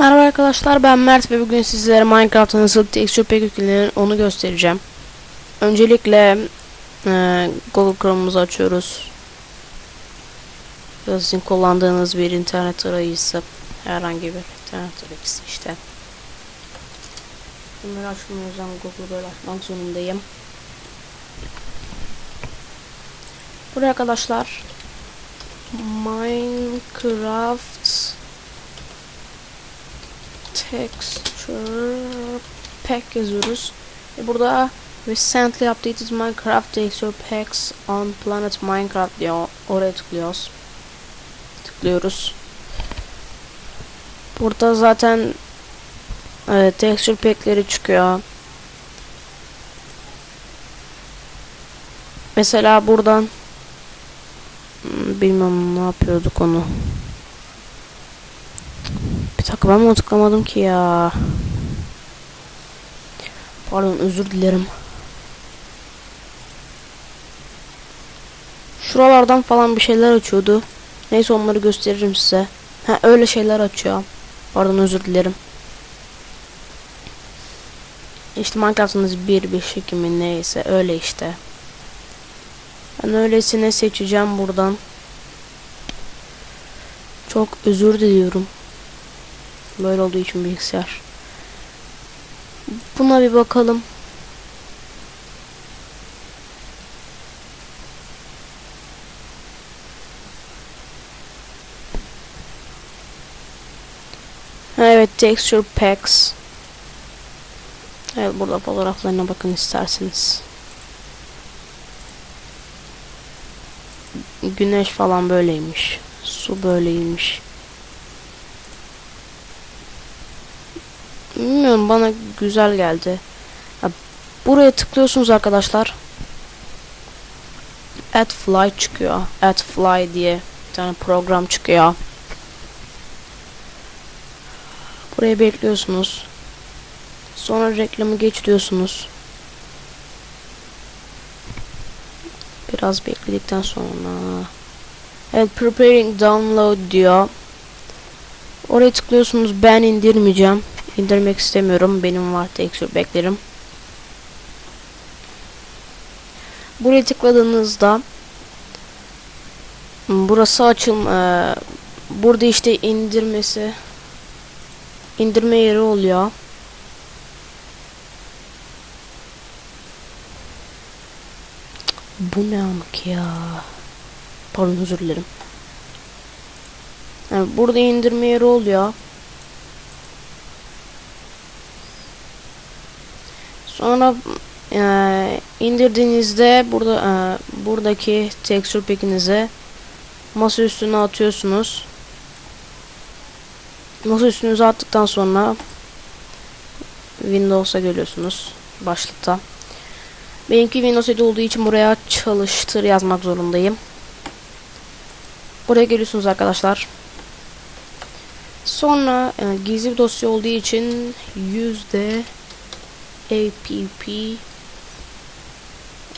Merhaba arkadaşlar ben Mert ve bugün sizlere Minecraft'ın nasıl texture pack yüklenir onu göstereceğim. Öncelikle e, Google Chrome'umuzu açıyoruz. Sizin kullandığınız bir internet arayüzü herhangi bir internet arayüzü işte. Bunları açmam yüzden Google'ı böyle açmak zorundayım. Buraya arkadaşlar Minecraft texture pack yazıyoruz. Ve burada recently updated Minecraft texture packs on planet Minecraft diyor. Oraya tıklıyoruz. Tıklıyoruz. Burada zaten e, texture pack'leri çıkıyor. Mesela buradan hmm, bilmem ne yapıyorduk onu. Bir dakika ben mi tıklamadım ki ya? Pardon özür dilerim. Şuralardan falan bir şeyler açıyordu. Neyse onları gösteririm size. Ha öyle şeyler açıyor. Pardon özür dilerim. İşte Minecraft'ınız bir bir şey mi neyse öyle işte. Ben öylesine seçeceğim buradan. Çok özür diliyorum. Böyle olduğu için bilgisayar. Buna bir bakalım. Evet, texture packs. Evet, burada fotoğraflarına bakın isterseniz. Güneş falan böyleymiş. Su böyleymiş. Bilmiyorum bana güzel geldi. Ha, buraya tıklıyorsunuz arkadaşlar. Add fly çıkıyor. Add fly diye bir tane program çıkıyor. Buraya bekliyorsunuz. Sonra reklamı geçiriyorsunuz. Biraz bekledikten sonra. Evet preparing download diyor. Oraya tıklıyorsunuz. Ben indirmeyeceğim. İndirmek istemiyorum. Benim var texture beklerim. Buraya tıkladığınızda burası açım eee, burada işte indirmesi indirme yeri oluyor. Bu ne amk ya? Pardon özür dilerim. Yani burada indirme yeri oluyor. Sonra eee, indirdiğinizde burada eee, buradaki texture pack'inizi masa üstüne atıyorsunuz. Masa üstünüze attıktan sonra Windows'a geliyorsunuz başlıkta. Benimki Windows 7 olduğu için buraya çalıştır yazmak zorundayım. Buraya geliyorsunuz arkadaşlar. Sonra e, gizli bir dosya olduğu için yüzde app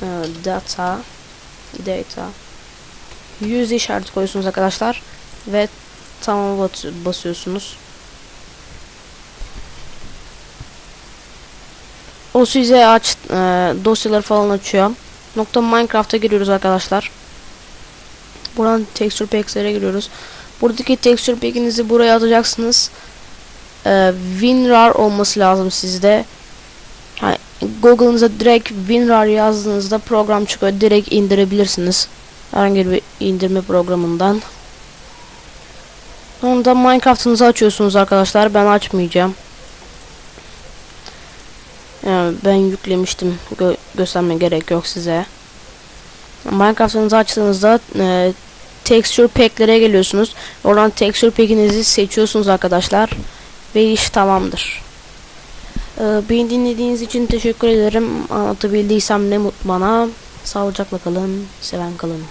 e, data data yüz işareti koyuyorsunuz arkadaşlar ve tamam bas basıyorsunuz. O size aç e, dosyaları falan açıyor. Nokta Minecraft'a giriyoruz arkadaşlar. Buradan texture packs'lere giriyoruz. Buradaki texture pack'inizi buraya atacaksınız. E, WinRAR olması lazım sizde. Yani Google'ınıza direkt WinRAR yazdığınızda program çıkıyor. Direkt indirebilirsiniz. Herhangi bir indirme programından. Sonra Minecraft'ınızı açıyorsunuz arkadaşlar. Ben açmayacağım. Yani ben yüklemiştim. Gö gösterme gerek yok size. Minecraft'ınızı açtığınızda e, texture pack'lere geliyorsunuz. Oradan texture pack'inizi seçiyorsunuz arkadaşlar. Ve iş tamamdır. E, beni dinlediğiniz için teşekkür ederim. Anlatabildiysem ne mutlu bana. Sağlıcakla kalın. Seven kalın.